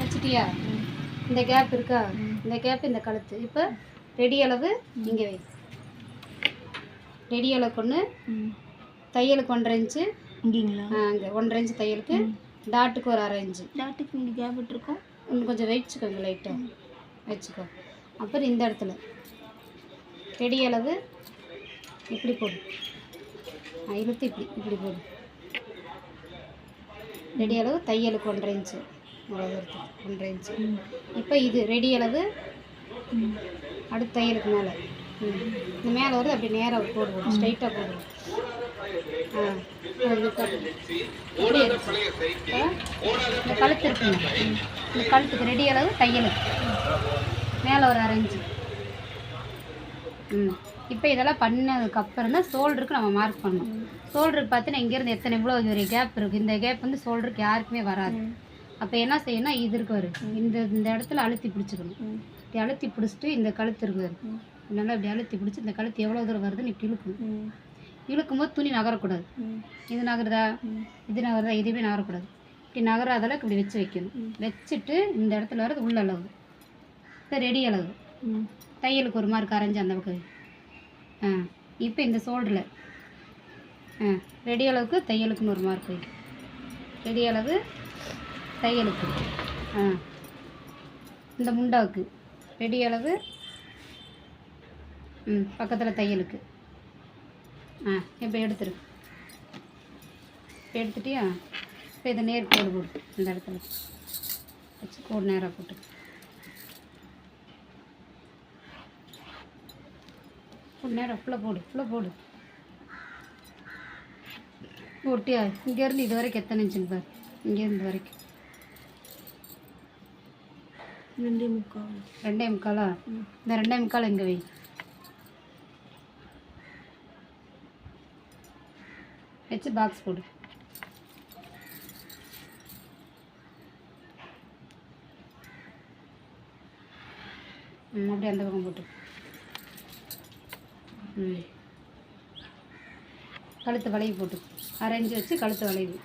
வச்சிட்டியா? இந்த கேப் இருக்கா? இந்த கேப் இந்த கழுத்து. இப்போ ரெடி அளவு இங்கே வை. ரெடி அளவு கொண்டு ம். தையலுக்கு ஒன்றரை இன்ச்சு. இங்கீங்களா? அங்கே ஒன்றரை இன்ச்சு தையலுக்கு. டாட்டுக்கு ஒரு அரை இன்ச்சு. டாட்டுக்கு இங்கே கேப் விட்டுருக்கோம் இன்னும் கொஞ்சம் வச்சுக்கோங்க லைட்டாக வச்சுக்கோ. அப்புறம் இந்த இடத்துல. ரெடி அளவு. இப்படி போடு. ஆ, இழுத்து இப்படி இப்படி போடு. ரெடி அளவு தையலுக்கு ஒன்றரை இன்ச்சு. ஒன்றரை இன்ச்சு. இப்போ இது ரெடி அளவு அடுத்து தையலுக்கு மேலே. ம் இந்த மேலே வருது அப்படி நேராக போடுவோம். ஸ்ட்ரைட்டாக போடுவோம். ஆ இப்போ இந்த கழுத்து இருக்குங்க. இந்த கழுத்துக்கு ரெடி அளவு தையலுக்கு. மேலே ஒரு அரைஞ்சு ம். இப்போ இதெல்லாம் பண்ணதுக்கு அப்புறம் தான் ஷோல்டருக்கு நம்ம மார்க் பண்ணணும். ஷோல்டருக்கு பார்த்தீங்கன்னா இங்கேருந்து எத்தனை இவ்வளோ ஒரு கேப் இருக்குது இந்த கேப் வந்து ஷோல்டருக்கு யாருக்குமே வராது. அப்போ என்ன செய்யணும்னா இது இருக்கு பாரு. இந்த இந்த இடத்துல அழுத்தி பிடிச்சிக்கணும். இப்படி அழுத்தி பிடிச்சிட்டு இந்த கழுத்து இருக்குது நல்லா இப்படி அழுத்தி பிடிச்சி இந்த கழுத்து எவ்வளோ தூரம் வருதுன்னு இப்படி இழுக்கணும் இழுக்கும்போது துணி நகரக்கூடாது. இது நகருதா? இது நகருதா? இதுவே நகரக்கூடாது. இப்படி நகராத அளவுக்கு இப்படி வச்சு வைக்கணும். வச்சுட்டு இந்த இடத்துல வரது உள்ள அளவு இப்போ ரெடி அளவு தையலுக்கு ஒரு மார்க் அரைஞ்சு அந்த பக்கம் ஆ இப்போ இந்த ஷோல்டரில். ஆ ரெடி அளவுக்கு தையலுக்குன்னு ஒரு மார்க். வை ரெடி அளவு தையலுக்கு. ஆ இந்த முண்டாவுக்கு. ரெடி அளவு ம் பக்கத்தில் தையலுக்கு. ஆ இப்போ எடுத்துரு. எடுத்துட்டியா? இப்போ இதை நேர் கோடு போடு இந்த இடத்துல. வச்சு கோடு நேராக போட்டு. ஒரு நேரம். ஃபுல்லாக போடு ஃபுல்லாக போடு. போட்டியா இங்கேருந்து இது வரைக்கும் எத்தனை இன்ச்சுங்க பாரு. இங்கேருந்து வரைக்கும். ரெண்டே முக்கால். ரெண்டே முக்காலா? இந்த ரெண்டே முக்கால் எங்கே வை? வச்சு பாக்ஸ் போடு. அப்படியே அந்த பக்கம் போட்டு. கழுத்து வளைவு போட்டு அரைஞ்சி வச்சு கழுத்து வளைவு.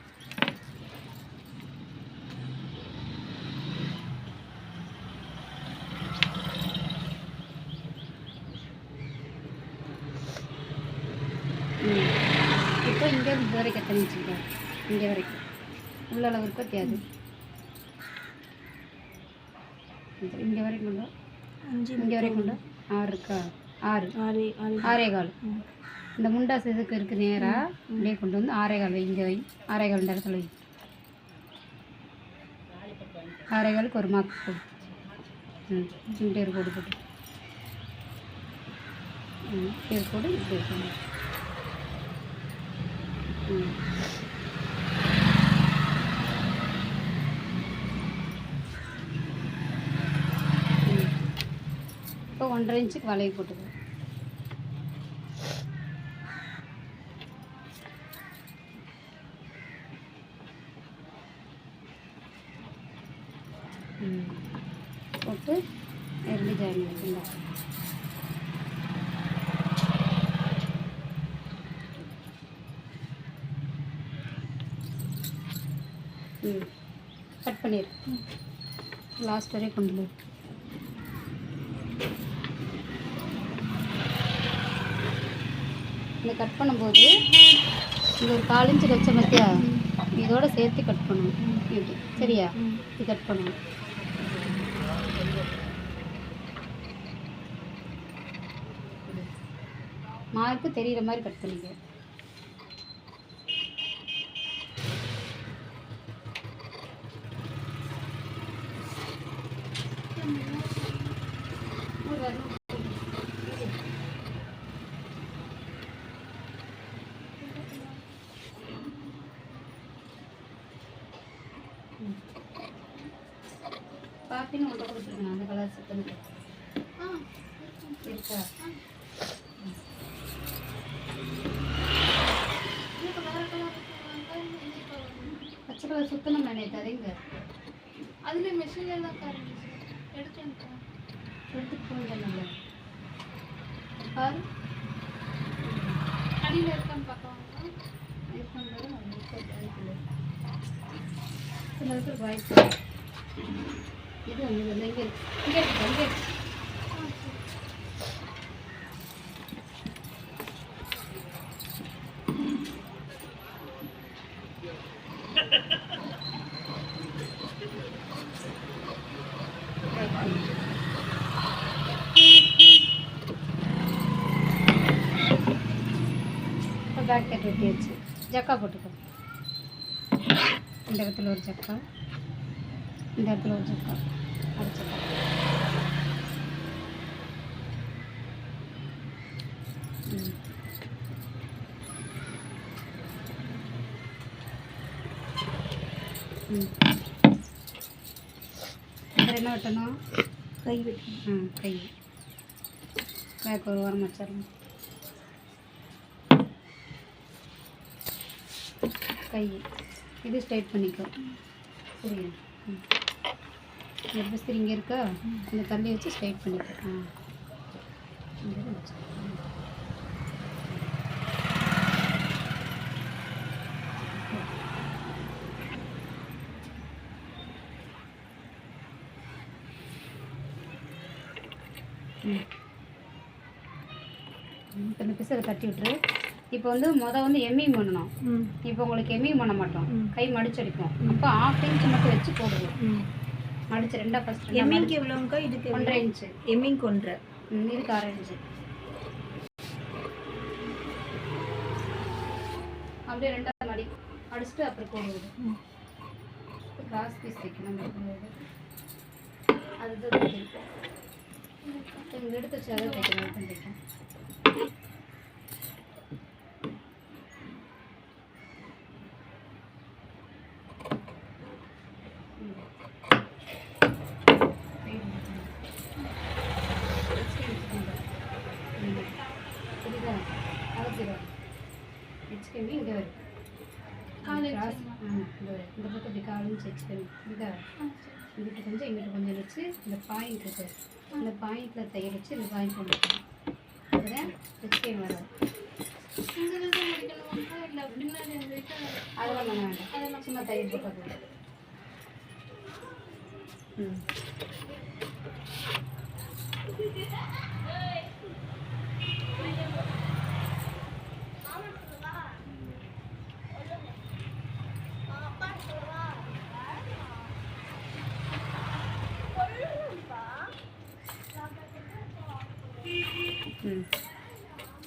இப்போ இங்கே இது வரைக்கும் எத்தனை இன்ச்சுங்க இங்கே வரைக்கும். உள்ள அளவு இருக்கோ தேவை இங்கே வரைக்கும் உண்டோ? அஞ்சு இங்கே வரைக்கும் உண்டோ? ஆறு இருக்கா? ஆறு. ஆறு ஆறு. கால். இந்த முண்டாஸ் இதுக்கு இருக்கு நேராக அப்படியே கொண்டு வந்து ஆறே கால் வை இங்கே வை. ஆறே கால் இந்த இடத்துல வை. ஆறே காலுக்கு ஒரு மார்க் போடு ம் ஒரு கோடு போட்டு. ம் இப்படி கோடு இப்படி ம். இப்போ ஒன்றரை இன்ச்சுக்கு வளைவு போட்டுக்கணும் போட்டு ரெண்டு ஜாயின் பண்ணிக்கலாம் ம். கட் பண்ணிடு. லாஸ்ட் வரையும் கொண்டு போய் இந்த கட் பண்ணும்போது இந்த ஒரு காலிஞ்சு வச்ச மத்தியா இதோட சேர்த்து கட் பண்ணணும் இப்படி சரியா? இது கட் பண்ணணும் மார்க்கு தெரிகிற மாதிரி கட் பண்ணிக்க பாப்பின்னு உங்கள்கிட்ட கொடுத்துருக்கேன் அந்த கலர் சுத்தனுக்கு இருக்கா பச்சை கலர் சுத்தணும் நினைத்து அதுங்க அதில் மெஷினில் தான் கார் எடுத்து வந்துட்டேன் எடுத்துட்டு போயிருந்தேன்ல பாரு. அடியில் இருக்கான்னு பார்க்கலாம். இந்த இடத்துல வாய்ப்பு இது வந்து இங்கே இங்கே இருக்கு இங்கே இருக்கு இப்போ பேக் கட் வெட்டியாச்சு ஜக்கா போட்டுக்கோ இந்த இடத்துல ஒரு ஜக்கா இந்த இடத்துல ஒரு ஜக்கா அடுத்த ஜக்கா ம். ம். அப்புறம் என்ன வெட்டணும் கை வெட்டி ஆ கை பேக் ஒரு வாரம் வச்சிடணும் கை. இது ஸ்ட்ரைட் பண்ணிக்கோ. சரியா? ம். இங்கே இருக்கா? இந்த கல்லி வச்சு ஸ்ட்ரைட் பண்ணிக்கோ. ஆ. ம். இப்போ இந்த பிசரை தட்டி விட்டுரு. இப்போ வந்து மொதல் வந்து எம்மிங் பண்ணணும். ம். இப்போ உங்களுக்கு எம்மிங் பண்ண மாட்டோம். கை மடிச்சடிக்கும் அப்போ ஆஃப் இன்ச் மட்டும் வச்சு போடுவோம் மடிச்சு ரெண்டா ஃபஸ்ட் எம்மிங்க்கு எவ்வளோங்கக்கா இதுக்கு ஒன்றரை இன்ச்சு எம்மிங்க்கு ஒன்றரை. இதுக்கு அரை இன்ச்சு அப்படியே ரெண்டா மடி. அடிச்சுட்டு அப்புறம் போடுவது ம். கிராஸ் பீஸ் போடுவது அதுதான் எடுத்து வச்சு அதை தைக்கணும் அதுதான் தைக்கணும் புரியுதா அவசியம் ஹெச்கமி இங்கே வரும் கால் கிராஸ் ஆமாம் இந்த வரும். இந்த பக்கம் இப்படி காலும் ஹெச்கமி இங்கிட்ட கொஞ்சம் இங்கிட்ட கொஞ்சம் வச்சு இந்த பாயிண்ட் இருக்கு அந்த பாயிண்டில் தையல் வச்சு இந்த பாயிண்ட் கொண்டு அதில் அதுதான் வரும். அதெல்லாம் வேண்டாம். சும்மா தையல் போட்டது ம்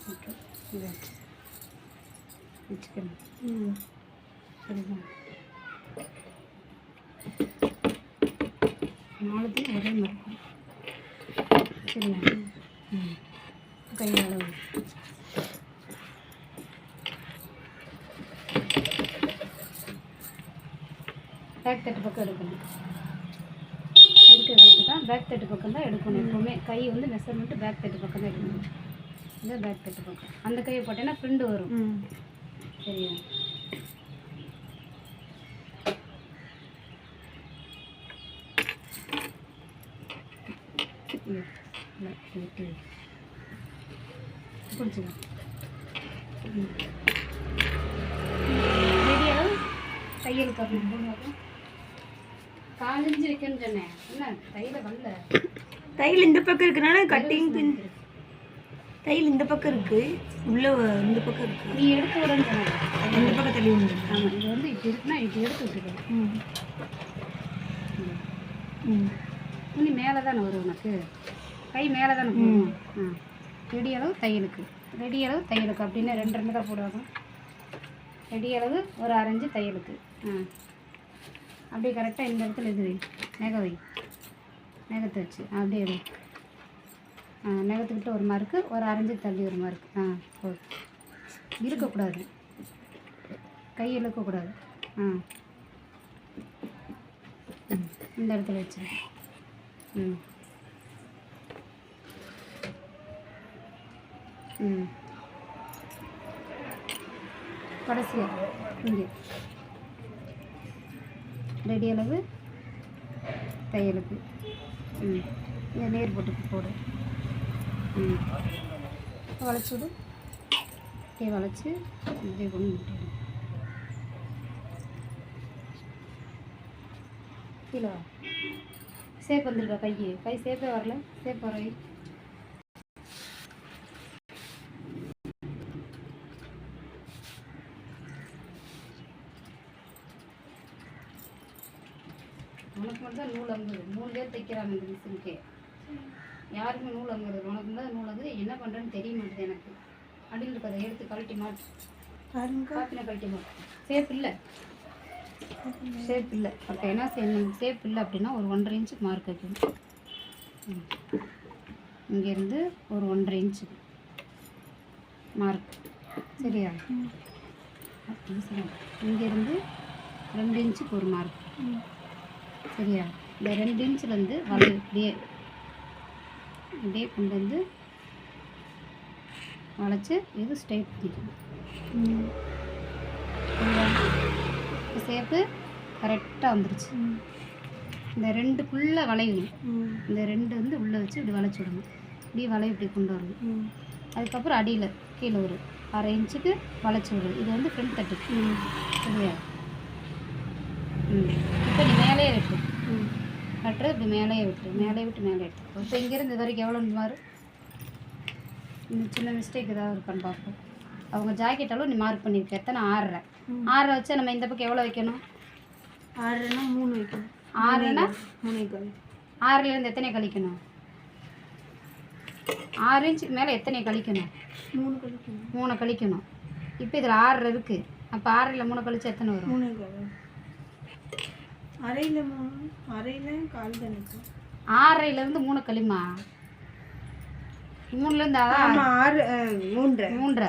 ஓகே இதை வச்சுக்கணும் ம் சரிதான் நாலுத்தையும் ஒரே மாதிரி சரியா ம் கை அளவு பேக் தட்டு பக்கம் எடுக்கணும். இருக்கிறது தான் பேக் தட்டு பக்கம் தான் எடுக்கணும் எப்போவுமே. கை வந்து மெஷர்மெண்ட்டு பேக் தட்டு பக்கம் தான் எடுக்கணும். இந்த பேக் தட்டு பக்கம். அந்த கையை போட்டேன்னா ஃப்ரெண்டு வரும். சரியா இல்ல, இல்ல, விட்டு வை. பிடிச்சிக்க. ம். ரெடி அளவு தையல் கட்டணும் காலிஞ்சு வைக்கணும்னு சொன்னேன் என்ன? தையில வரல. தையல் இந்த பக்கம் இருக்கனால கட்டிங் பின் தையல் இந்த பக்கம் இருக்கு. உள்ள இந்த பக்கம் இருக்கு. நீ எடுத்து விடன்னு சொன்னேன் இந்த பக்கம் தள்ளி விடுங்க ஆமாம் இது வந்து இப்படி இருக்குன்னா இப்படி எடுத்து விட்டுக்கணும் ம். ம். துணி மேலே தானே வரும் உனக்கு? கை மேலே தானே ஆ. ரெடி அளவு தையலுக்கு. ரெடி அளவு தையலுக்கு அப்படின்னு ரெண்டு ரெண்டு தான் போடுவாங்க. ரெடி அளவு ஒரு அரைஞ்சு தையலுக்கு. ஆ. அப்படியே கரெக்டாக இந்த இடத்துல இது வை. நெகை வை. நெகத்தை வச்சு. அப்படியே வை. ஆ நெகத்துக்கிட்ட ஒரு மார்க்கு ஒரு அரைஞ்சு தள்ளி ஒரு மார்க்கு ஆ போதும் இருக்கக்கூடாது கை இழுக்கக்கூடாது. ஆ. ம், இந்த இடத்துல வச்சு ம். ம். கடைசியாக இங்கே. ரெடி அளவு தையலுக்கு ம். இங்கே நேர் போட்டு போடு. ம். வளைச்சி விடு. இப்படியே வளைச்சி இப்படியே கொண்டு விட்டுடும் கீழே சேப் வந்துருக்கா கை கை சேப்பே வரல. சேப் வர உனக்கு மட்டும் தான் நூல் அங்குது. பேர் தைக்கிறாங்க இந்த மிஷினுக்கு யாருக்குமே நூல் அங்குறது? உனக்கு தான் நூல் அங்குது. என்ன பண்ணுறேன்னு தெரிய மாட்டேது எனக்கு. அடியில் இருக்கிறத எடுத்து கழட்டி மாட்டு. காப்பின கழட்டி மாட்டு. சேப் இல்லை. சேப் இல்லை. அப்போ என்ன செய்யணும்? சேப் இல்லை அப்படின்னா ஒரு ஒன்றரை இன்ச்சுக்கு மார்க் வைக்கணும். ம். இங்கேருந்து ஒரு ஒன்றரை இன்ச்சுக்கு மார்க் சரியா. இங்கேருந்து ரெண்டு இன்ச்சுக்கு ஒரு மார்க் சரியா? இந்த ரெண்டு இன்ச்சில் வந்து வளைவு இப்படியே இப்படியே கொண்டு வந்து வளைச்சி இது ஸ்ட்ரைட் பண்ணிக்கணும் இப்போ சேர்த்து கரெக்டாக வந்துருச்சு. இந்த ரெண்டுக்குள்ளே வளையணும். இந்த ரெண்டு வந்து உள்ளே வச்சு இப்படி வளைச்சி விடணும். இப்படி வளைய இப்படி கொண்டு வரணும். அதுக்கப்புறம் அடியில் கீழே ஒரு அரை இன்ச்சுக்கு வளைச்சி விடுறது இது வந்து ஃப்ரண்ட் தட்டு சரியா? ம். இப்போ நீ மேலேயே வெட்டு கட்டுறது இப்படி மேலேயே விட்டு மேலே விட்டு மேலே எடுத்து. இப்போ இங்கேருந்து இது வரைக்கும் எவ்வளோ மாறு? இந்த சின்ன மிஸ்டேக் ஏதாவது இருக்கான்னு பார்ப்போம். அவங்க ஜாக்கெட் அளவு நீ மார்க் பண்ணியிருக்க. எத்தனை? ஆறரை. ஆறரை வச்சா நம்ம இந்த பக்கம் எவ்வளோ வைக்கணும்? ஆறுனா மூணு வைக்கணும். ஆறுனா மூணு வைக்கணும். ஆறுலேருந்து எத்தனை கழிக்கணும்? ஆறு இன்ச்சுக்கு மேலே எத்தனை கழிக்கணும்? மூணு கழிக்கணும். மூணு கழிக்கணும். இப்போ இதில் ஆறரை இருக்குது அப்போ ஆறில் மூணு கழிச்சு எத்தனை வரும்? மூணு அரையில் மூணு அரையில் கால் தானே ஆறரைலேருந்து மூணு கழிமா மூணுலேருந்து ஆமாம் ஆறு மூன்றரை. மூன்றரை.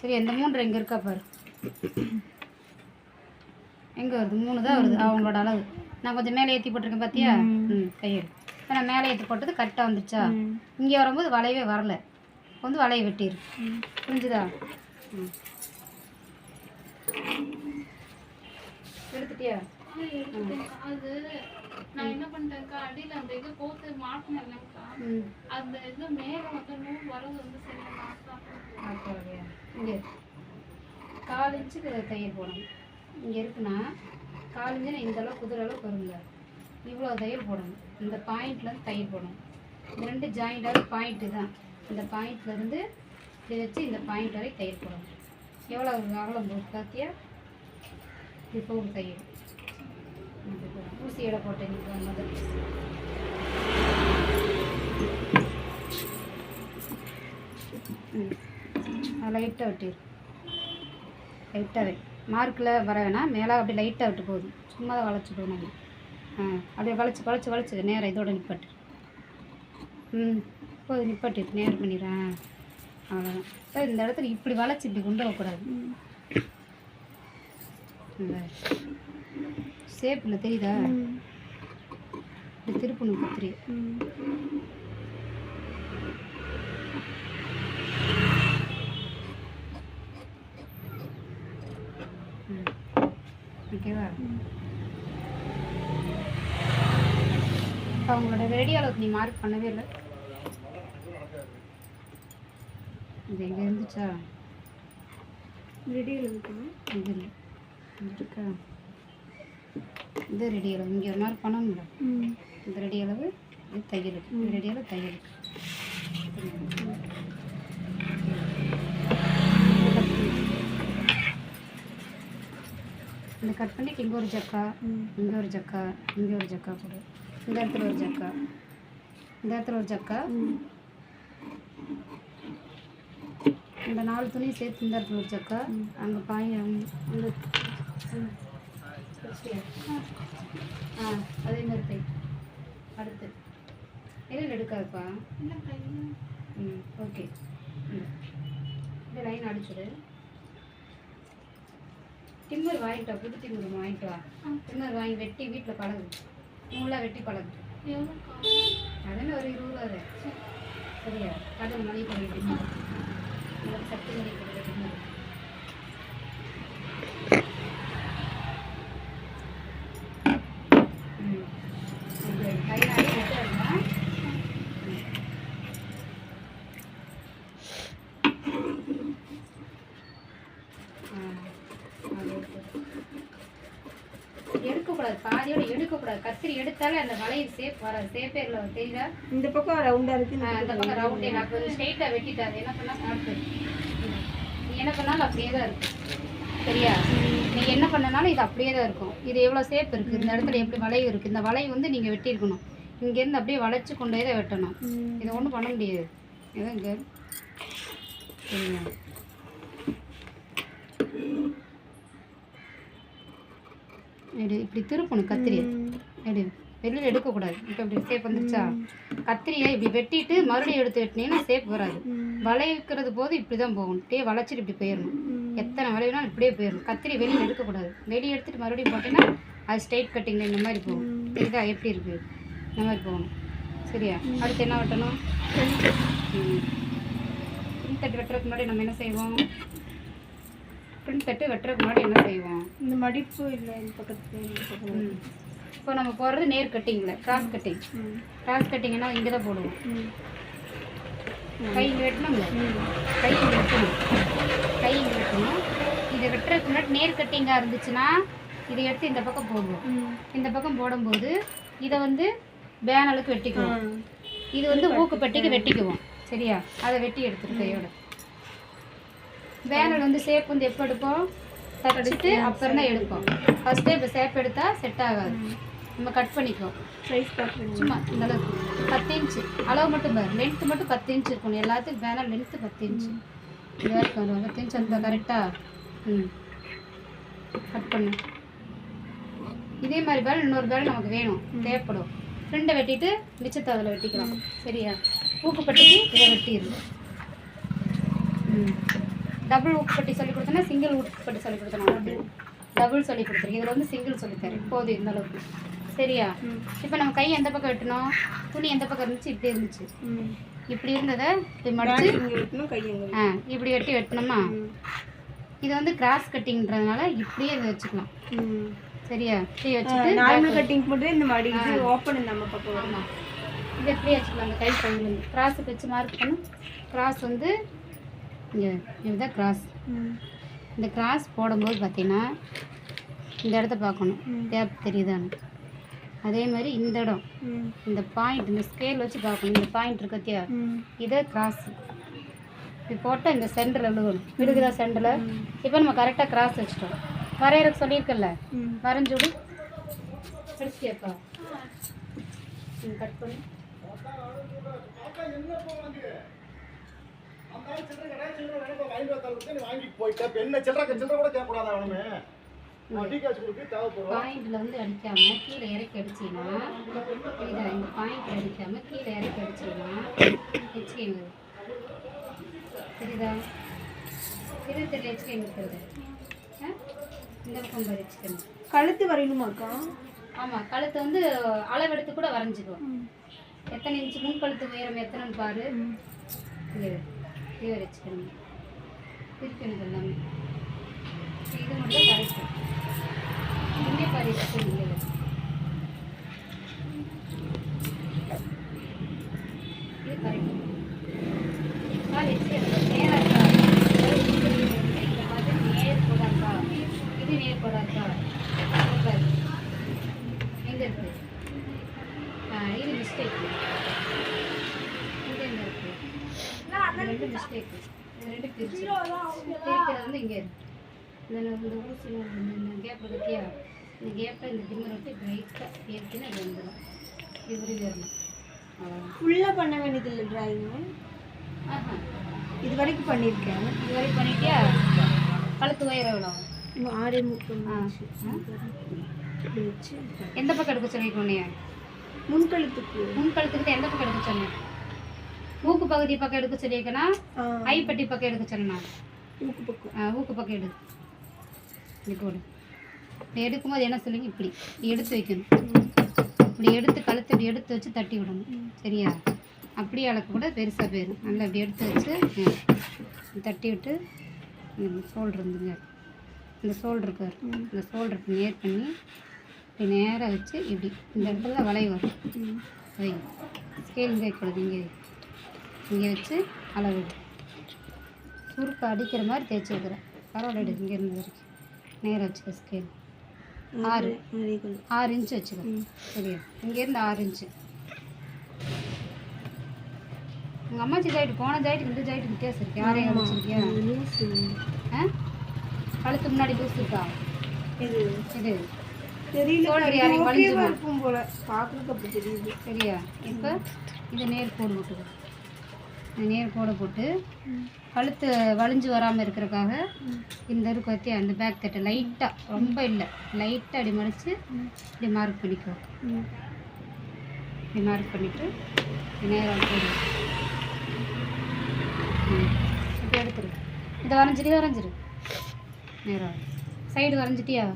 சரி இந்த மூன்றரை இங்கே இருக்கா பாரு. எங்கே வருது? மூணு தான் வருது. அவங்களோட அளவு. நான் கொஞ்சம் மேலே ஏற்றி போட்டிருக்கேன் பார்த்தியா ம். கையெடு இப்போ நான் மேலே ஏற்றி போட்டது கரெக்டாக வந்துச்சா ம். இங்கே வரும்போது வளையவே வரல. வந்து வளைய வெட்டிடு. புரிஞ்சுதா? ம். எடுத்துட்டியா. அது நான் என்ன பண்ணிட்டேன்க்கா அடியில அந்த இது போட்டு மாட்டினேன்லக்கா ம். அந்த இது மேல வந்து நூல் வரது வந்து சரியா இங்கே கால் தையல் போடணும். இங்கே இருக்குன்னா கால் இன்ச்சு நான் இந்த அளவு குதிர அளவுக்கு வருங்க இவ்வளோ தையல் போடணும். இந்த பாயிண்ட்லேருந்து தையல் போடணும். இந்த ரெண்டு ஜாயிண்டாக பாயிண்ட்டு தான். இந்த பாயிண்ட்லேருந்து இதை வச்சு இந்த பாயிண்ட் வரை தையல் போடணும். எவ்வளோ அகலம் பார்த்தியா இப்போ ஒரு தையல் ஊசியோட ஊசி எடை போட்டேன் முதல் ம் லைட்டாக விட்டு லைட்டாகவே மார்க்கில் வர வேணாம் மேலே அப்படியே லைட்டாக விட்டு போதும். சும்மா தான் வளைச்சி போகணும் ஆ அப்படியே வளைச்சி வளைச்சி வளைச்சி. நேராக இதோட நிப்பாட்டு. ம் போதும் நிப்பாட்டு. நேர் பண்ணிடுறேன். அவ்வளோதான் சார் இந்த இடத்துல இப்படி வளைச்சி இப்படி கொண்டு வரக்கூடாது. ஷேப்பில் தெரியுதா? இப்படி திருப்பணும் கத்திரி ஓகேவா? இப்போ அவங்களோட ரெடி அளவுக்கு நீ மார்க் பண்ணவே இல்லை. இது எங்கே இருந்துச்சா? ரெடியில் வைக்கணும் இது இல்லை. இருக்கா? இது ரெடி அளவு. இங்கே மார்க் பண்ணணும்ல இந்த ரெடி அளவு இது தையலுக்கு இது ரெடி அளவு தையலுக்கு இந்த கட் பண்ணிக்கு இங்கே ஒரு ஜக்கா இங்கே ஒரு ஜக்கா இங்கே ஒரு ஜக்கா கொடு இந்த இடத்துல ஒரு ஜக்கா இந்த இடத்துல ஒரு ஜக்கா. இந்த நாலு துணியும் சேர்த்து இந்த இடத்துல ஒரு ஜக்கா. அங்கே பாய் அங்க ஆ அதே மாதிரி தை அடுத்து. எதில் எடுக்காதுப்பா ம் ஓகே. ம். இந்த லைன் அடிச்சுடு டிம்மர் வாங்கிட்டா புது டிம்மர் வாங்கிட்டு வா. டிம்மர் வாங்கி வெட்டி வீட்டில் பழகு. நூலாக வெட்டி பழகு. அதெல்லாம் ஒரு இருபது ரூபா. சரியா? கடல் மளிகை கடை டிம்மர் நல்லா சத்து மளிகை கடை டிம்மர் ம் ஓகே கையாலே வெட்டுறதுனா ஆ அது எடுத்து எடுக்கக்கூடாது பாதியோட எடுக்கக்கூடாது. கத்திரி எடுத்தாலே அந்த வளையல் சேப் வராது. சேப்பே இல்லை தெரியுதா இந்த பக்கம் ரவுண்டா இருக்கு அந்த பக்கம் ரவுண்டே நான் கொஞ்சம் ஸ்ட்ரெயிட்டாக வெட்டிட்டாது என்ன பண்ணா அடுத்து நீ என்ன பண்ணாலும் அப்படியே தான் இருக்கும். சரியா? நீ என்ன பண்ணனாலும் இது அப்படியே தான் இருக்கும். இது எவ்வளோ சேப் இருக்குது இந்த இடத்துல எப்படி வளைவு இருக்குது இந்த வளைவு வந்து நீங்கள் வெட்டியிருக்கணும். இங்கேருந்து அப்படியே வளைச்சு கொண்டே தான் வெட்டணும். இது ஒன்றும் பண்ண முடியாது. இது இங்கே எடு இப்படி திருப்பணும் கத்திரியை. எடு வெளியில் எடுக்கக்கூடாது. இப்போ இப்படி சேப் வந்துருச்சா? கத்திரியை இப்படி வெட்டிட்டு மறுபடியும் எடுத்து வெட்டினீங்கன்னா சேப் வராது. வளைக்கிறது போது இப்படி தான் போகணும். இப்படியே வளைச்சிட்டு இப்படி போயிடணும் எத்தனை வளைவுனாலும் இப்படியே போயிடணும் கத்திரி வெளியில் எடுக்கக்கூடாது. வெளியே எடுத்துட்டு மறுபடியும் போட்டீங்கன்னா அது ஸ்ட்ரைட் கட்டிங் இந்த மாதிரி போகும். தெரியுதா எப்படி இருக்கு? இந்த மாதிரி போகணும். சரியா? அடுத்து என்ன வெட்டணும்? தட்டு வெட்டுறதுக்கு முன்னாடி நம்ம என்ன செய்வோம்? பின் தட்டு வெட்டுறதுக்கு முன்னாடி என்ன செய்வோம் இந்த மடிப்பு இல்லை இந்த ம். இப்போ நம்ம போடுறது நேர் கட்டிங்கில் கிராஸ் கட்டிங் கிராஸ் கட்டிங்னா இங்கே தான் போடுவோம். கை இங்கே வெட்டணும்ல? கை இங்கே வெட்டணும். கை இங்கே வெட்டணும். இதை வெட்டுறதுக்கு முன்னாடி நேர் கட்டிங்காக இருந்துச்சுன்னா இதை எடுத்து இந்த பக்கம் போடுவோம். இந்த பக்கம் போடும்போது இதை வந்து பேனலுக்கு வெட்டிக்குவோம். இது வந்து ஊக்குப்பட்டிக்கு வெட்டிக்குவோம். சரியா? அதை வெட்டி எடுத்துரு கையோட. பேனல் வந்து சேப் வந்து எப்போ எடுப்போம்? தடிச்சிட்டு அப்புறம் தான் எடுப்போம். ஃபஸ்ட்டே இப்போ சேப் எடுத்தால் செட் ஆகாது. நம்ம கட் பண்ணிக்குவோம். சைஸ் சும்மா இந்த அளவுக்கு. பத்து இன்ச்சு அளவு மட்டும் பாரு. லென்த்து மட்டும் பத்து இன்ச்சு இருக்கணும் எல்லாத்துக்கும் பேனர் லென்த்து பத்து இன்ச்சு இதாக இருக்கும் பத்து இன்ச்சு அந்த கரெக்டாக ம். கட் பண்ணு. இதே மாதிரி பேல் இன்னொரு பேல் நமக்கு வேணும். தேவைப்படும். ஃப்ரெண்டை வெட்டிட்டு மிச்சத்தை அதில் வெட்டிக்கலாம். சரியா? ஊக்குப்பட்டிக்கு இதை வெட்டிடு ம். டபுள் ஊக்குப்பட்டி சொல்லி கொடுத்தனா சிங்கிள் ஊக்குப்பட்டி சொல்லி கொடுத்தனா டபுள் சொல்லி கொடுத்துருக்கேன். இதில் வந்து சிங்கிள் சொல்லித்தரேன் போதும் இந்த அளவுக்கு. சரியா? இப்போ நம்ம கை எந்த பக்கம் வெட்டணும் துணி எந்த பக்கம் இருந்துச்சு? இப்படி இருந்துச்சு. இப்படி இருந்ததை இப்படி மடிச்சு ஆ இப்படி வெட்டி வெட்டணுமா? இது வந்து கிராஸ் கட்டிங்கிறதுனால இப்படியே இதை வச்சுக்கலாம். சரியா? இப்படி வச்சுட்டு நார்மல் கட்டிங் மட்டும் இந்த மடி இது ஓப்பன் நம்ம பக்கம் வரும். ஆமாம் இது எப்படி வச்சுக்கலாம்? அந்த கை கையிலேருந்து கிராஸுக்கு வச்சு மார்க் பண்ணு கிராஸ் வந்து இங்கே இதுதான் கிராஸ் இந்த கிராஸ் போடும்போது பார்த்தீங்கன்னா இந்த இடத்த பார்க்கணும். கேப் தெரியுதான்னு. அதே மாதிரி இந்த இடம். இந்த பாயிண்ட் இந்த ஸ்கேல் வச்சு பார்க்கணும். இந்த பாயிண்ட் இருக்கத்தியா இதே கிராஸ் இப்படி போட்டால் இந்த சென்டரில் விழுகணும். விழுகுதா சென்டரில் இப்போ நம்ம கரெக்டாக கிராஸ் வச்சுட்டோம். வரையறக்கு சொல்லியிருக்கல வரைஞ்சு விடு. படிச்சிட்டியாப்பா? கட் பண்ணு. வாங்கிட்டு சில்லற சில்லற கூட கேட்கக்கூடாது அவனுமே? பாயிண்டில் வந்து அடிக்காம கீழே இறக்கி அடிச்சிங்கன்னா இந்த பாயிண்ட் அடிக்காம கீழே இறக்கி அடிச்சிங்கன்னா ஹெச்கேம் புரியுதா? இது தெரியல ஹெச்கேம் இருக்கிறது? இந்த பக்கம் பாரு ஹெச்கேம் கழுத்து வரையணுமாக்கா ஆமாம் கழுத்தை வந்து அளவெடுத்து கூட வரைஞ்சிக்குவோம் எத்தனை இன்ச்சு முன் கழுத்து உயரம் எத்தனைன்னு பாரு. இது இது வச்சுக்கணும். இருக்கணும் எல்லாமே. இது மட்டும் கரெக்டு இங்கே பாரு இல்லை இது கரெக்ட் பாரு இது நேராக இருக்கா இந்த மாதிரி நேர் போடாக்கா இது நேர் போடாக்கா பாரு எங்க இருக்கு ஆ, இது மிஸ்டேக் இது எங்க இருக்கு இது ரெண்டு மிஸ்டேக் இது ரெண்டு பிரிச்சு பிரிக்கிறது வந்து இங்கே இருக்கு இந்த ஊசி இந்த கேப் பற்றியா இந்த கேப்பில் இந்த டிம்மர் விட்டு பிரைட்டாக ஏற்றினா இது வந்துடும் உருவி வரணும் ஃபுல்லாக பண்ண வேண்டியது இல்லை டிராயிங்கு இது வரைக்கும் பண்ணியிருக்கேன். இது வரைக்கும் பண்ணிட்டியா? கழுத்து உயரம் எவ்வளோ ஆறே. இப்படி வச்சு எந்த பக்கம் எடுக்க சொல்லியிருக்கோம் நீ முன்கழுத்துக்கு முன் கழுத்துக்கிட்ட எந்த பக்கம் எடுக்க சொன்னேன்? மூக்கு பகுதி பக்கம் எடுக்க சொல்லியிருக்கேன்னா ஐப்பட்டி பக்கம் எடுக்க சொன்னேன்? மூக்கு பக்கம். ஆ, ஊக்கு பக்கம் எடு. இப்படி எடுக்கும்போது என்ன சொல்லுங்க? இப்படி. எடுத்து வைக்கணும். இப்படி எடுத்து கழுத்து இப்படி எடுத்து வச்சு தட்டி விடணும். சரியா? அப்படியே அளக்க கூட பெருசாக போயிடும் நல்லா இப்படி எடுத்து வச்சு தட்டி விட்டு இந்த ஷோல்டர் இருந்துங்க. இந்த ஷோல்டர் இருக்கார் இந்த ஷோல்டருக்கு நேர் பண்ணி இப்படி நேராக வச்சு இப்படி இந்த இடத்துல வளைவு வரும். வை ஸ்கேல் இங்கே வைக்கூடாது இங்கே. இங்கே வச்சு அளவு. சுருக்க அடிக்கிற மாதிரி தேய்ச்சி வைக்கிறேன். பரவாயில்ல இங்கே இருந்து வரைக்கும். நேராக வச்சுக்க ஸ்கேல் ஆறு. ஆறு இன்ச்சு வச்சுக்கோ. சரியா? இங்கேருந்து ஆறு இன்ச்சு. உங்கள் அம்மாச்சி ஜாயிட்டு போன ஜாயிட்டு இந்த ஜாயிட்டு வித்தியாசம் இருக்கு. யாரையும் வச்சிருக்கியா ஆ? கழுத்து முன்னாடி லூஸ் இருக்கா? இது. இது. தெரியல. போல. பார்க்கறதுக்கு அப்படி தெரியுது. சரியா? இப்போ இதை நேர் போட்டுக்கோ இந்த நேர் கோடை போட்டு கழுத்து வலிஞ்சு வராமல் இருக்கிறதுக்காக இந்த இருக்கு பற்றி அந்த பேக் தட்டை லைட்டாக ரொம்ப இல்லை. லைட்டாக அப்படி மடித்து இப்படி மார்க் பண்ணிக்கோ. இப்படி மார்க் பண்ணிவிட்டு நேரம் போடு ம். இப்போ எடுத்துரு. இதை வரைஞ்சிரு வரைஞ்சிரு. நேரம் சைடு வரைஞ்சிட்டியா?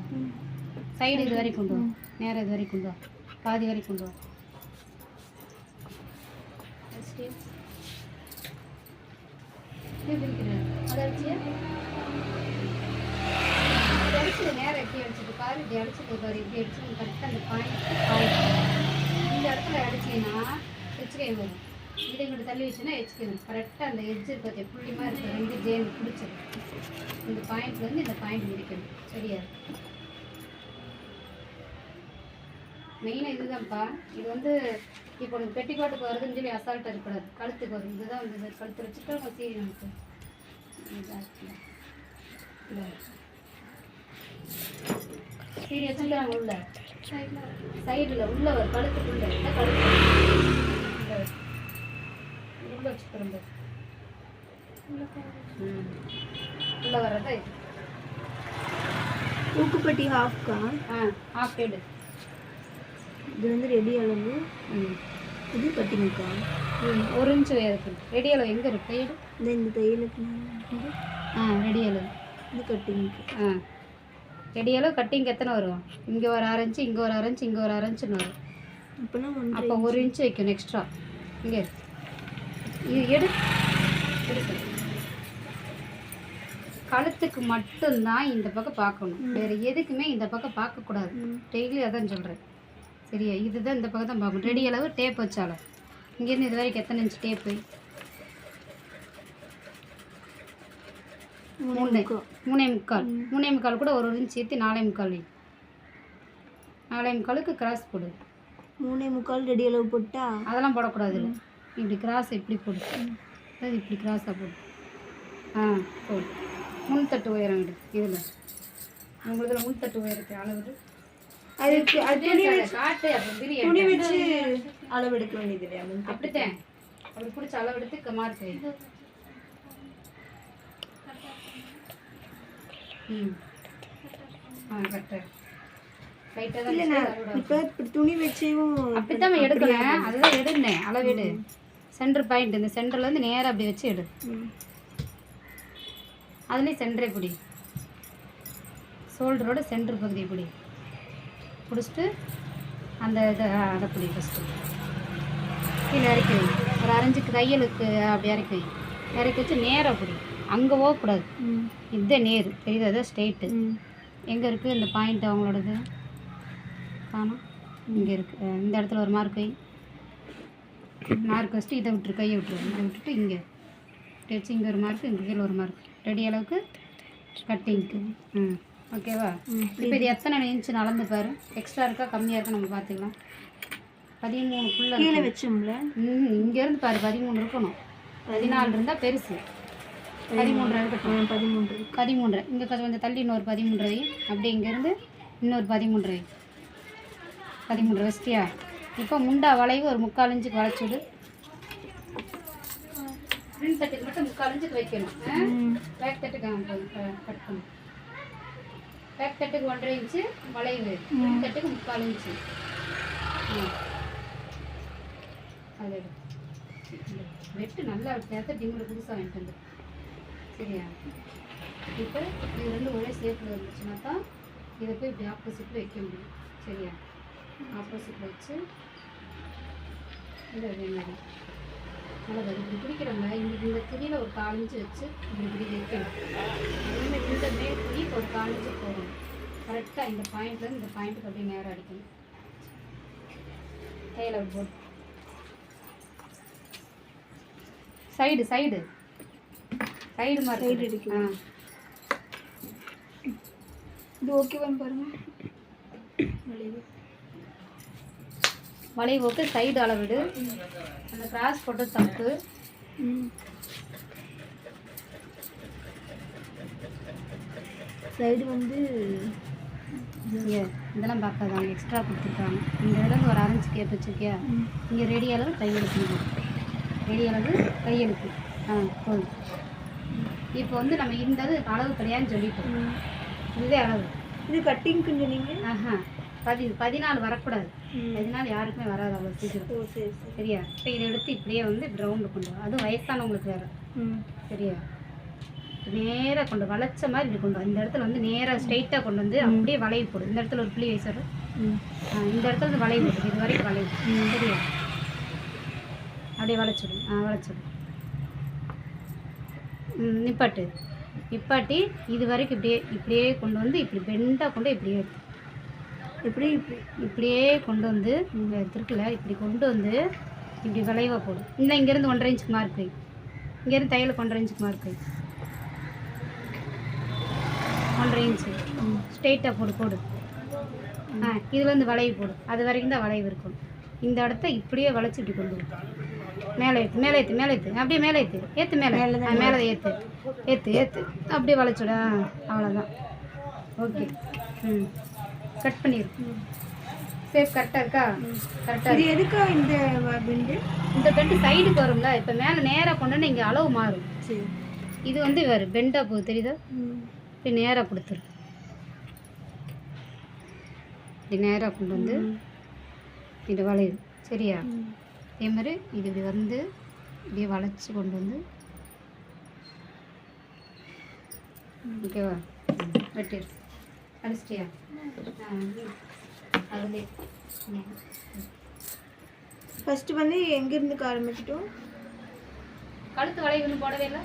சைடு இது வரைக்கும் கொண்டு வா. நேரம் இது வரைக்கும் கொண்டு வா. பாதி வரைக்கும் கொண்டு வா வச்சுட்டு இப்படி பிரிக்கிற. அதை அடிச்சியா? இப்படி அடிச்சிடு, நேரா இப்படி அடிச்சிட்டு பாரு, இப்படி அடிச்சிட்டு பாரு, இப்படி அடிச்சிட்டு correct அந்த பாயிண்ட் point. இந்த இடத்துல அடிச்சீங்கன்னா HK வரும். இதை இங்கிட்டு தள்ளி வச்சுன்னா HK வரும். கரெக்டாக அந்த எட்ஜ் இருக்கு பார்த்தியா, புள்ளிமா இருக்கு. ரெண்டு ஜேன் பிடிச்சிடும் இந்த பாயிண்ட்லேருந்து இந்த பாயிண்ட் முடிக்கணும். சரியா? மெயினாக இதுதான்ப்பா. இது வந்து இப்போ உனக்கு பெட்டிக்கோட்டுக்கு வருதுன்னு சொல்லி அசால்ட்டாக இருக்கக்கூடாது கழுத்துக்கு வரும் இதுதான் வந்து கழுத்து வச்சுட்டு நம்ம சீரி நமக்கு. சீரி வச்சுக்கிறாங்க உள்ள. சைடில் உள்ள வரும் கழுத்துக்குள்ள. கழுத்து. உள்ள வச்சுக்கிறோம் உள்ள வர்றதா இது? ஊக்குப்பட்டி ஹாஃப்க்கா ஆ ஆஃப் ஹெடு இது வந்து ரெடி அளவு. இது கட்டிங்கக்கா ஒரு இன்ச்சு உயரத்து ரெடி அளவு எங்கே இருக்கு? கையெடு இந்த இந்த தையலுக்கு ஆ ரெடி அளவு. இது கட்டிங்க்கு ஆ. ரெடி அளவு கட்டிங் எத்தனை வரும்? இங்கே ஒரு அரை இன்ச்சு இங்கே ஒரு அரை இன்ச்சு இங்கே ஒரு அரை இன்ச்சுன்னு வரும். அப்போனா அப்போ ஒரு இன்ச்சு வைக்கணும் எக்ஸ்ட்ரா இங்கே. இது எடு. எடு சொல்லு. கழுத்துக்கு மட்டும்தான் இந்த பக்கம் பார்க்கணும். வேறு எதுக்குமே இந்த பக்கம் பார்க்கக்கூடாது. டெய்லி அதான் சொல்கிறேன் சரியா இதுதான் இந்த பக்கம் தான் பார்க்கணும் ரெடி அளவு டேப் வச்சாலும். இங்கேருந்து இது வரைக்கும் எத்தனை இன்ச் டேப்பு மூணு மூணே. முக்கால். மூணே முக்கால். கூட ஒரு ஒரு இன்ச் சேர்த்து நாலே முக்கால் நாலே முக்காலுக்கு கிராஸ் போடு. மூணே முக்கால் ரெடி அளவு போட்டா? அதெல்லாம் போடக்கூடாது இப்படி கிராஸ் இப்படி போடு. அதாவது இப்படி கிராஸாக போடு. ஆ போடு. முன்தட்டு உயரம் விடு இதில். உங்களுக்கு முன்தட்டு உயரத்தை அளவிடு. அதுக்கு அது துணி பிரி துணி வச்சு அளவு எடுக்க வேண்டியது இல்லையா அப்படித்தான். அப்படி பிடிச்ச அளவெடுத்து மார்க் வை ம். ஆ கரெக்டாக துணி வச்சேவும் அப்படித்தான் எடுக்கணும். அதுதான் எடுனேன் அளவெடு. சென்டர் பாயிண்ட் இந்த சென்டர்லேருந்து நேராக அப்படி வச்சு எடு. அதுலேயும் சென்டரே பிடி. ஷோல்டரோட சென்டர் பகுதியை பிடி. பிடிச்சிட்டு அந்த இதை அதை பிடி ஃபஸ்ட்டு கீழே இறக்கி வை ஒரு அரைஞ்சுக்கு தையலுக்கு அப்படி இறக்கி வை இறக்கி வச்சு நேராக பிடி அங்கே போகக்கூடாது இதுதான் நேர். தெரியுது அதான் ஸ்ட்ரெயிட்டு எங்கே இருக்குது இந்த பாயிண்ட் அவங்களோடது? காணும். இங்கே இருக்குது இந்த இடத்துல ஒரு மார்க் வை. மார்க் வச்சுட்டு இதை விட்டுரு கையை விட்டுரு. இதை விட்டுட்டு இங்கே. வச்சு இங்கே ஒரு மார்க் இங்கே கீழே ஒரு மார்க் ரெடி அளவுக்கு கட்டிங்க்கு ம். ஓகேவா. இப்போ இது எத்தனை இன்ச்சு அளந்து பாரு? எக்ஸ்ட்ரா இருக்கா? கம்மியாக இருக்கா? நம்ம பார்த்துக்கலாம். பதிமூணு ஃபுல்லாக கீழே வச்சோம்ல? ம் இங்கேருந்து பாரு பதிமூணு இருக்கணும். பதினாலு இருந்தால் பெருசு. பதிமூன்று இருக்கட்டும் பதிமூன்று பதிமூன்றரை இங்கே கொஞ்சம் தள்ளி இன்னொரு பதிமூன்றரை அப்படியே இங்கேருந்து இன்னொரு பதிமூன்றரை பதிமூன்றரை வச்சிட்டியா? இப்போ முண்டா வளைவு ஒரு முக்கால் இன்ச்சுக்கு வளைச்சு விடு ஃப்ரண்ட் தட்டுக்கு மட்டும் முக்கால் இன்ச்சுக்கு வைக்கணும். பேக் தட்டுக்கு கட் பண்ணு. பேக் தட்டுக்கு ஒன்றரை இன்ச்சு வளைவு தட்டுக்கு முக்கால் இன்ச்சு. அது. வெட்டு நல்லா நேரத்தை டிம்மில் புதுசாக வாங்கிட்டு வந்து. சரியா? இப்போ இது ரெண்டு ஒரே ஷேப்பில் இருந்துச்சுன்னா தான் இதை போய் இப்படி ஆப்போசிட்டில் வைக்க முடியும். சரியா? ஆப்போசிட்டில் வச்சு இந்த மாதிரி. அது இப்படி பிடிக்கிறவங்க இந்த இந்த துணியில் ஒரு கால் இன்ச்சு வச்சு இப்படி இப்படி வைக்கணும். அதே மாதிரி இந்த மேல் துணி ஒரு கால் இன்ச்சு போடணும் கரெக்டாக இந்த பாயிண்ட்லேருந்து இந்த பாயிண்ட்டுக்கு அப்படியே நேரம் அடிக்கணும். கையில் போட்டு சைடு சைடு சைடு மாதிரி ஆ அடிக்கணும். இது ஓகேவான்னு பாருங்க. வளைவுக்கு சைடு அளவிடு அந்த கிராஸ் போட்டு தப்பு. சைடு வந்து இதெல்லாம் பார்க்காத அவங்க எக்ஸ்ட்ரா கொடுத்துருக்காங்க. இந்த அளவு ஒரு அரைஞ்சு கேப் வச்சுருக்கியா. இங்கே ரெடி அளவு கையெழுத்து ரெடி அளவு கையெழுத்து ஆ போதும். இப்போ வந்து நம்ம இந்த இது அளவு கிடையாதுன்னு சொல்லிட்டோம். ம். இதுவே அளவு. இது கட்டிங்க்குன்னு சொன்னீங்க ஆஹா. பதி பதினாலு வரக்கூடாது. பதினாலு யாருக்குமே வராது அவ்வளோ சீக்கிரம். சரியா? இப்போ இதை எடுத்து இப்படியே வந்து ரவுண்டு கொண்டு வா. அதுவும் வயசானவங்களுக்கு வேறு. ம். சரியா? நேராக கொண்டு வளைச்ச மாதிரி இப்படி கொண்டு இந்த இடத்துல வந்து நேராக ஸ்ட்ரைட்டாக கொண்டு வந்து அப்படியே வளைவு போடு. இந்த இடத்துல ஒரு புள்ளி வயசு ம். இந்த இடத்துல இருந்து வளைவு போடு. இது வரைக்கும் வளைவு. சரியா? அப்படியே வளைச்சிடு ஆ வளைச்சிடு ம் நிப்பாட்டு. நிப்பாட்டி இது வரைக்கும் இப்படியே இப்படியே கொண்டு வந்து இப்படி பெண்டாக கொண்டு இப்படியே எடுத்து. இப்படி இப்படியே கொண்டு வந்து இங்கே இருக்குல்ல இப்படி கொண்டு வந்து இப்படி வளைவாக போடு. இல்லை இங்கேருந்து ஒன்றரை இன்ச்சுக்கு மார்க் வை. இங்கேருந்து தையலுக்கு ஒன்றரை இன்ச்சுக்கு மார்க் வை. ஒன்றரை இன்ச்சு ஸ்ட்ரெயிட்டாக போடு போடு. ஆ இது வந்து வளைவு போடு. அது வரைக்கும் தான் வளைவு இருக்கும். இந்த இடத்த இப்படியே வளைச்சு இப்படி கொண்டு வா. மேலே ஏற்று மேலே ஏற்று மேலே ஏற்று அப்படியே மேலே ஏற்று ஏற்று மேலே. ஆ, மேலே ஏற்று ஏற்று ஏற்று அப்படியே வளைச்சுடா. அவ்வளோதான் ஓகே. ம். கட் பண்ணிடு சேஃப் கரெக்டாக இருக்கா? கரெக்டாக இது எதுக்கா இந்த பெண்டு இந்த பெண்டு சைடுக்கு வரும்ல இப்போ மேலே நேராக கொண்டு இங்கே அளவு மாறும். சரி. இது வந்து வேறு பெண்டாக போகுது தெரியுதா? இப்படி நேராக கொடுத்துரு. இப்படி நேராக கொண்டு வந்து இது வளையுது சரியா. அதே மாதிரி இது இப்படி வந்து இப்படியே வளைச்சி கொண்டு வந்து ஓகேவா? வெட்டிடு. அடிச்சிட்டியா? ஃபர்ஸ்ட் வந்து எங்கேருந்து ஆரம்பிச்சிட்டோம்? கழுத்து வளைவு இன்னும் போடவே இல்லை.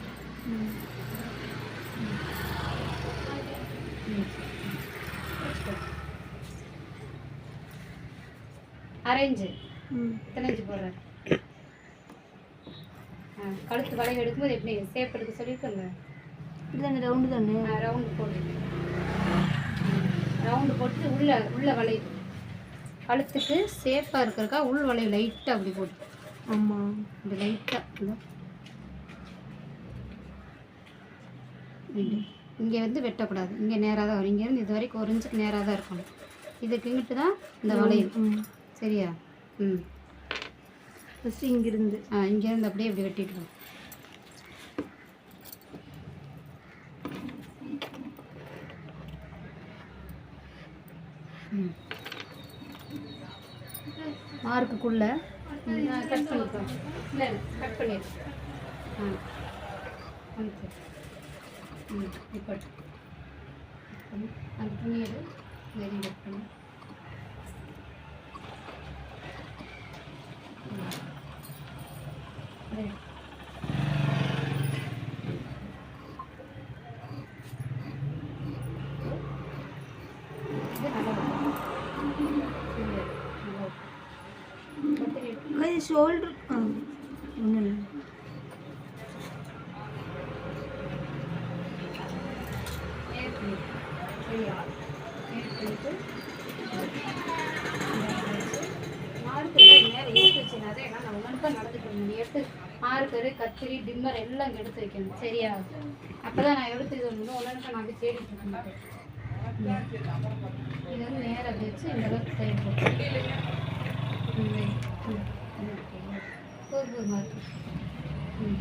அரேஞ்சு. ம். எத்தனை இன்ச்சு போடுற ஆ கழுத்து வளைவு எடுக்கும்போது எப்படி சேப் எடுக்க சொல்லியிருக்கோங்க இதுதானே ரவுண்டு தானே? ரவுண்டு போடு ரவுண்டு போட்டு உள்ள உள்ள வளைவு கழுத்துக்கு சேஃபாக இருக்கிறக்கா உள் வளைவு லைட்டாக அப்படி போடு ஆமாம் இப்படி லைட்டாக இங்கே வந்து வெட்டக்கூடாது. இங்கே நேராக தான் வரும். இங்கேருந்து இது வரைக்கும் ஒரு இன்ச்சுக்கு நேராக தான் இருக்கணும். இதுக்கு இங்கிட்டு தான் இந்த வளைவு ம். சரியா? ம். ஃபஸ்ட்டு இங்கிருந்து. ஆ இங்கேருந்து அப்படியே இப்படி வெட்டிட்டு மார்க்குக்குள்ள கட் பண்ணிக்கோ இல்லை கட் பண்ணிடு ஆ அனுப்பு ம் இப்போ அந்த துணி வெரி கட் பண்ணி Ready. இது நல்லா இருக்கும். இது நல்லா இருக்கும். கத்திரி எடு. அது ஷோல்டர் ஆ ஒன்றும் இல்லை நேர் பண்ணி. சரியா? நேர் பண்ணிட்டு, மார்க்கு நேரம் எடுத்து வச்சுனாதான் ஏன்னா நான் ஒழுங்கா நடந்துக்க முடியும். எடுத்து மார்க்கரு கத்திரி டிம்மர் எல்லாம் இங்க எடுத்து வைக்கணும் சரியா? அப்பதான் நான் எடுத்து இது ஒன்று நான் தேடிட்டு இருக்க மாட்டேன் இது வந்து நேரம் வச்சு இந்த அளவுக்கு தேவைப்படும் ம், ம், ம்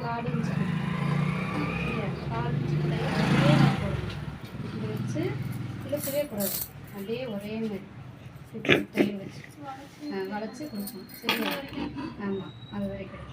கால் இன்ச்சு இல்லையா? கால் இன்ச்சு தையல் அப்படியே நான் போடணும். இதை வச்சு இழுக்கவே கூடாது அப்படியே ஒரே மாதிரி சுத்தி தையல் வச்சு ஆ, வளைச்சு கொடுக்கணும் சரியா ஆமாம் அது வரைக்கும்.